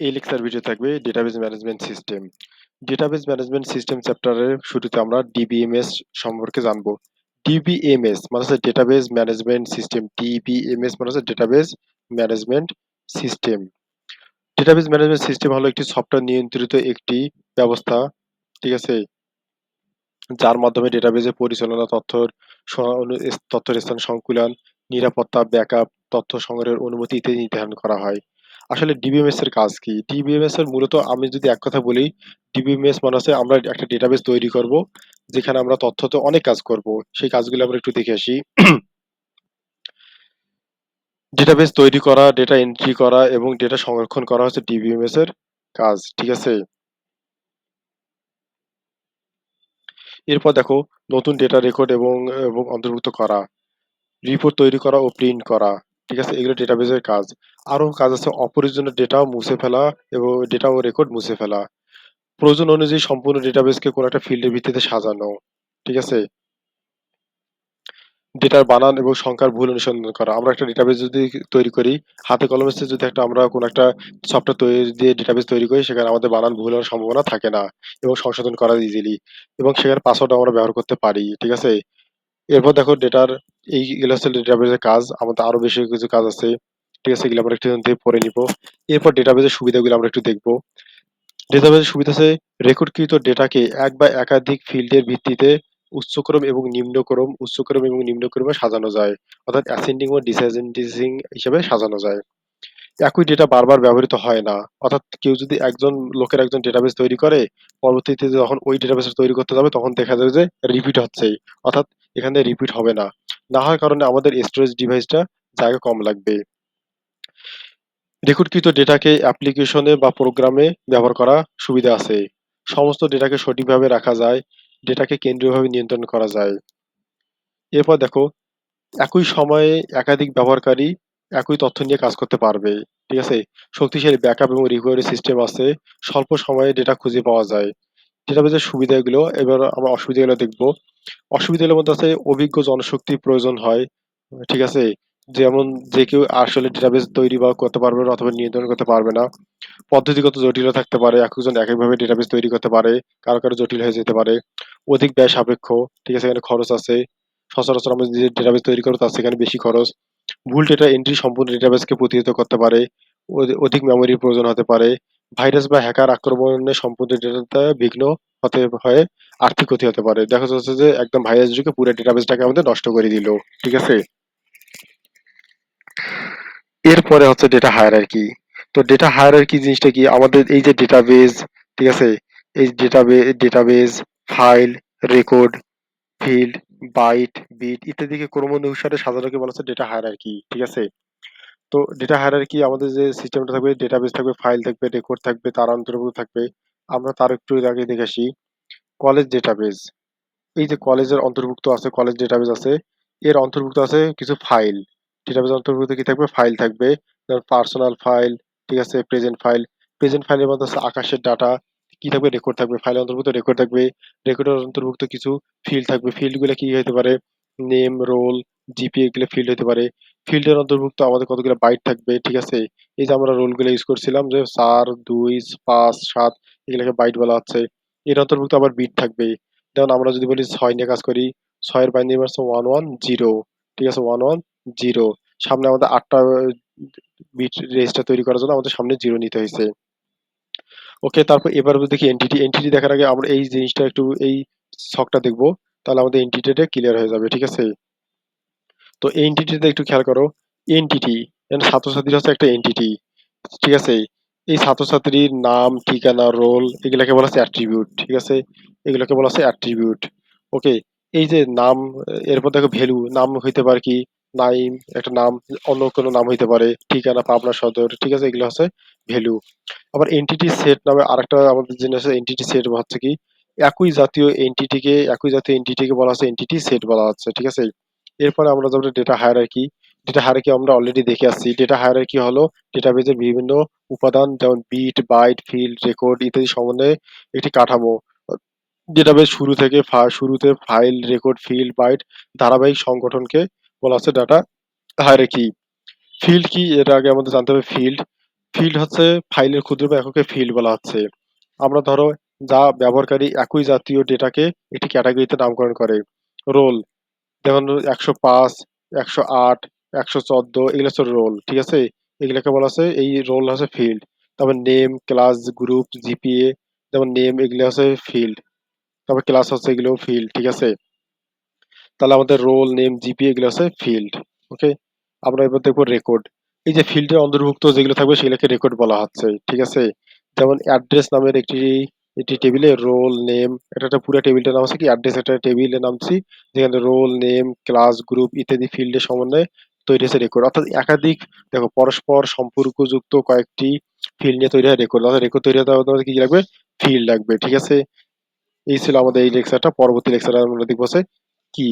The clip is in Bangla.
এই লেকচার ভিডিও থাকবে database management system database management system চ্যাপ্টারের শুরুতে আমরা ডিবিএমএস সম্পর্কে জানব। ডিবিএমএস মানে হচ্ছে ডেটাবেস ম্যানেজমেন্ট সিস্টেম ডিবিএমএস মানে হচ্ছে database management system database management system হলো একটি সফটওয়্যার নিয়ন্ত্রিত একটি ব্যবস্থা, ঠিক আছে? যার মাধ্যমে ডেটাবেজে পরিচালনা তথ্যর তথ্যের স্থান সংকুলন, নিরাপত্তা ব্যাকআপ তথ্য সংগ্রহের অনুমতি ইত্যাদি নির্ধারণ করা হয়। আসলে ডিবিএমএস এর কাজ কি? ডিবিএমএস এর মূলত আমি যদি এক কথা বলি ডিবিএমএস মানে হচ্ছে আমরা একটা ডেটাবেস তৈরি করব, যেখানে আমরা তথ্যতে অনেক কাজ করব। সেই কাজগুলো আমরা একটু দেখে আসি। ডেটাবেস তৈরি করা ডেটা এন্ট্রি করা এবং ডেটা সংরক্ষণ করা হচ্ছে ডিবিএমএস এর কাজ, ঠিক আছে? এরপর দেখো, নতুন ডেটা রেকর্ড এবং অন্তর্ভুক্ত করা। রিপোর্ট তৈরি করা ও প্রিন্ট করা। ঠিক আছে, এগুলো ডেটাবেসের কাজ। আরও কাজ আছে অপ্রয়োজনীয় ডেটাও মুছে ফেলা এবং ডেটা ও রেকর্ড মুছে ফেলা। প্রয়োজন অনুযায়ী সম্পূর্ণ ডেটাবেসকে কোনো একটা ফিল্ডের ভিত্তিতে সাজানো, ঠিক আছে? ডেটার বানান এবং সংখ্যার ভুল অনুসন্ধান করা। আমরা একটা ডেটাবেস যদি তৈরি করি, হাতে কলমে যদি একটা আমরা কোনো একটা সফটওয়্যার তৈরি দিয়ে ডেটাবেস তৈরি করি, সেখানে আমাদের বানান ভুল হওয়ার সম্ভাবনা থাকে না এবং সংশোধন করা ইজিলি এবং সেখানে পাসওয়ার্ড আমরা ব্যবহার করতে পারি, ঠিক আছে? এরপর দেখো ডেটার এইগুলো হচ্ছে ডেটাবেসের কাজ আমাদের আরও বেশি কিছু কাজ আছে। ঠিক আছে, এগুলো আমরা একটু পড়ে নিব। এরপর ডেটাবেসের সুবিধাগুলো আমরা একটু দেখব। ডেটাবেসের সুবিধা আছে রেকর্ডকৃত ডেটাকে এক বা একাধিক ফিল্ডের ভিত্তিতে উচ্চক্রম এবং নিম্নক্রম, উচ্চক্রম এবং নিম্নক্রমে সাজানো যায়। অর্থাৎ অ্যাসেন্ডিং ও ডিসেন্ডিং হিসেবে সাজানো যায়। একই ডেটা বারবার ব্যবহৃত হয় না। অর্থাৎ কেউ যদি একজন লোকের একজন ডেটাবেস তৈরি করে, পরবর্তীতে যখন ওই ডেটাবেস তৈরি করতে যাবে, তখন দেখা যাবে যে রিপিট হচ্ছে। অর্থাৎ এখানে রিপিট হবে না। না হওয়ার কারণে আমাদের স্টোরেজ ডিভাইসটা জায়গা কম লাগবে। রেকর্ডকৃত ডেটাকে অ্যাপ্লিকেশনে বা প্রোগ্রামে ব্যবহার করা সুবিধা আছে। সমস্ত ডেটাকে সঠিকভাবে রাখা যায়, ডেটাকে কেন্দ্রীয়ভাবে নিয়ন্ত্রণ করা যায়। এরপর দেখো, একই সময়ে একাধিক ব্যবহারকারী একই তথ্য নিয়ে কাজ করতে পারবে, ঠিক আছে? শক্তিশালী ব্যাকআপ এবং রিকভারি সিস্টেম আছে, স্বল্প সময়ে ডেটা খুঁজে পাওয়া যায়। ডেটাবেজের সুবিধাগুলো, এবার আমরা অসুবিধাগুলো দেখব। অসুবিধাগুলোর মধ্যে আছে অভিজ্ঞ জনশক্তি প্রয়োজন হয়, ঠিক আছে? যেমন যে কেউ আসলে ডেটাবেস তৈরি বা করতে পারবে না অথবা নিয়ন্ত্রণ করতে পারবে না। পদ্ধতিগত জটিলতা থাকতে পারে, একজন একইভাবে ডেটাবেস তৈরি করতে পারে, কারও কারও জটিল হয়ে যেতে পারে। অধিক ব্যয় সাপেক্ষ, ঠিক আছে? এখানে খরচ আছে। সচরাচর আমরা যে ডেটাবেস তৈরি করব তার সেখানে বেশি খরচ। ভুল ডেটা এন্ট্রি সম্পূর্ণ ডেটাবেসকে প্রতিহত করতে পারে। অধিক মেমোরির প্রয়োজন হতে পারে। ভাইরাস বা হ্যাকার আক্রমণে ডেটাটা বিঘ্ন হতে হয় আর্থিক ক্ষতি হতে পারে। দেখা যাচ্ছে যে একদম ভাইরাস ঢুকে পুরো ডেটাবেসটাকে আমাদের নষ্ট করে দিল, ঠিক আছে? এরপরে হচ্ছে ডেটা হায়ারার্কি তো ডেটা হায়ারার্কি জিনিসটা কি? আমাদের এই যে ডেটাবেস ঠিক আছে? এই database database file record field byte bit ইত্যাদিকে ক্রম অনুসারে সাজানোকে বলা হচ্ছে ডেটা হায়ারার্কি ঠিক আছে? তো ডেটা হায়ারার্কি আমাদের যে সিস্টেমটা থাকবে ডেটাবেস থাকবে ফাইল থাকবে রেকর্ড থাকবে, তার অন্তর্ভুক্ত থাকবে, আমরা তার একটু আগে দেখে আসি। কলেজ ডেটাবেস এই যে কলেজের অন্তর্ভুক্ত আছে কলেজ ডেটাবেস আছে, এর অন্তর্ভুক্ত আছে কিছু ফাইল ডেটাবেস অন্তর্ভুক্ত কি থাকবে? ফাইল থাকবে। যেমন পার্সোনাল ফাইল ঠিক আছে প্রেজেন্ট ফাইল প্রেজেন্ট ফাইলের মধ্যে আছে আকাশের ডাটা কি থাকবে? রেকর্ড থাকবে। ফাইলের অন্তর্ভুক্ত রেকর্ড থাকবে। রেকর্ডের অন্তর্ভুক্ত কিছু ফিল্ড থাকবে। ফিল্ডগুলো কি হতে পারে? নেম রোল জিপি এগুলো ফিল্ড হতে পারে। ফিল্ডের অন্তর্ভুক্ত আমাদের কতগুলো বাইট থাকবে, ঠিক আছে? এই যে আমরা রোলগুলো ইউজ করছিলাম যে চার দুই, পাঁচ, সাত, এগুলোকে বাইট বলা হচ্ছে। এর অন্তর্ভুক্ত আবার বিট থাকবে। যেমন আমরা যদি বলি ছয় নিয়ে কাজ করি, ছয়ের বাইন্ডিং হচ্ছে ওয়ান ওয়ান জিরো ঠিক আছে? ওয়ান ওয়ান জিরো সামনে আমাদের আটটা বিট রেজিস্টার তৈরি করার জন্য আমাদের সামনে জিরো নিতে হয়েছে। ওকে তারপর এবার দেখি এনটিটি এনটিটি দেখার আগে আমরা এই জিনিসটা একটু, এই ছকটা দেখব, তাহলে আমাদের এনটিটিটা ক্লিয়ার হয়ে যাবে, ঠিক আছে? তো এনটিটিতে একটু খেয়াল করো। এনটিটি ছাত্রছাত্রী হচ্ছে একটা এনটিটি ঠিক আছে? এই ছাত্রছাত্রীর নাম, ঠিকানা রোল এগুলাকে বলা হচ্ছে অ্যাট্রিবিউট ঠিক আছে? এগুলোকে বলা হচ্ছে অ্যাট্রিবিউট ওকে এই যে নাম, এরপর দেখো ভ্যালু নাম হইতে পারে কি? নাইম একটা নাম, অন্য কোনো নাম হইতে পারে, ঠিকানা, পাবনা সদর, ঠিক আছে? এগুলো হচ্ছে ভ্যালু আবার এনটিটি সেট নামে আরেকটা আমাদের জিনিস এনটিটি সেট হচ্ছে কি? একই জাতীয় এনটিটিকে একই জাতীয় এনটিটিকে বলা হচ্ছে এনটিটি সেট বলা হচ্ছে, ঠিক আছে? এরপরে আমরা যাব ডেটা হায়ারার্কি ডেটা হায়ারার্কি আমরা অলরেডি দেখে আসছি। ডেটা হায়ারার্কি হলো ডেটাবেজের বিভিন্ন উপাদান, যেমন বিট বাইট ফিল্ড রেকর্ড ইত্যাদি সমন্বয়ে একটি কাঠামো। ডেটাবেস শুরু থেকে শুরুতে ফাইল রেকর্ড ফিল্ড বাইট ধারাবাহিক সংগঠনকে বলা হচ্ছে ডাটা হায়ারার্কি ফিল্ড কি? এর আগে আমাদের জানতে হবে ফিল্ড ফিল্ড হচ্ছে ফাইলের ক্ষুদ্রতম এককে ফিল্ড বলা হচ্ছে। আমরা ধরো যা ব্যবহারকারী একই জাতীয় ডেটাকে একটি ক্যাটাগরিতে নামকরণ করে। রোল যেমন একশো পাঁচ, একশো আট, একশো চোদ্দ, এগুলো হচ্ছে রোল ঠিক আছে? এগুলোকে বলা হচ্ছে এই রোল হচ্ছে ফিল্ড তারপর নেম ক্লাস গ্রুপ জিপিএ যেমন নেম এগুলো হচ্ছে ফিল্ড তারপর ক্লাস হচ্ছে এগুলো ফিল্ড ঠিক আছে? তাহলে আমাদের রোল নেম জিপি এগুলো হচ্ছে ফিল্ড ওকে আমরা এবার দেখব রেকর্ড এই যে ফিল্ডের অন্তর্ভুক্ত যেগুলো থাকবে, সেগুলোকে রেকর্ড বলা হচ্ছে, ঠিক আছে? যেমন অ্যাড্রেস নামের একটি একটি টেবিলে রোল নেম এটা একটা পুরো টেবিলটার নাম আছে কি? অ্যাড্রেস একটা টেবিলের নামছি যেখানে রোল নেম ক্লাস গ্রুপ ইত্যাদি ফিল্ডের সমন্বয়ে তৈরি হয়েছে রেকর্ড অর্থাৎ একাধিক, দেখো, পরস্পর সম্পর্কযুক্ত কয়েকটি ফিল্ড নিয়ে তৈরি হয় রেকর্ড অর্থাৎ রেকর্ড তৈরি হতে আমাদের কি লাগবে? ফিল্ড লাগবে, ঠিক আছে? এই ছিল আমাদের এই লেকচারটা পরবর্তী লেকচারে আমরা দেখব কি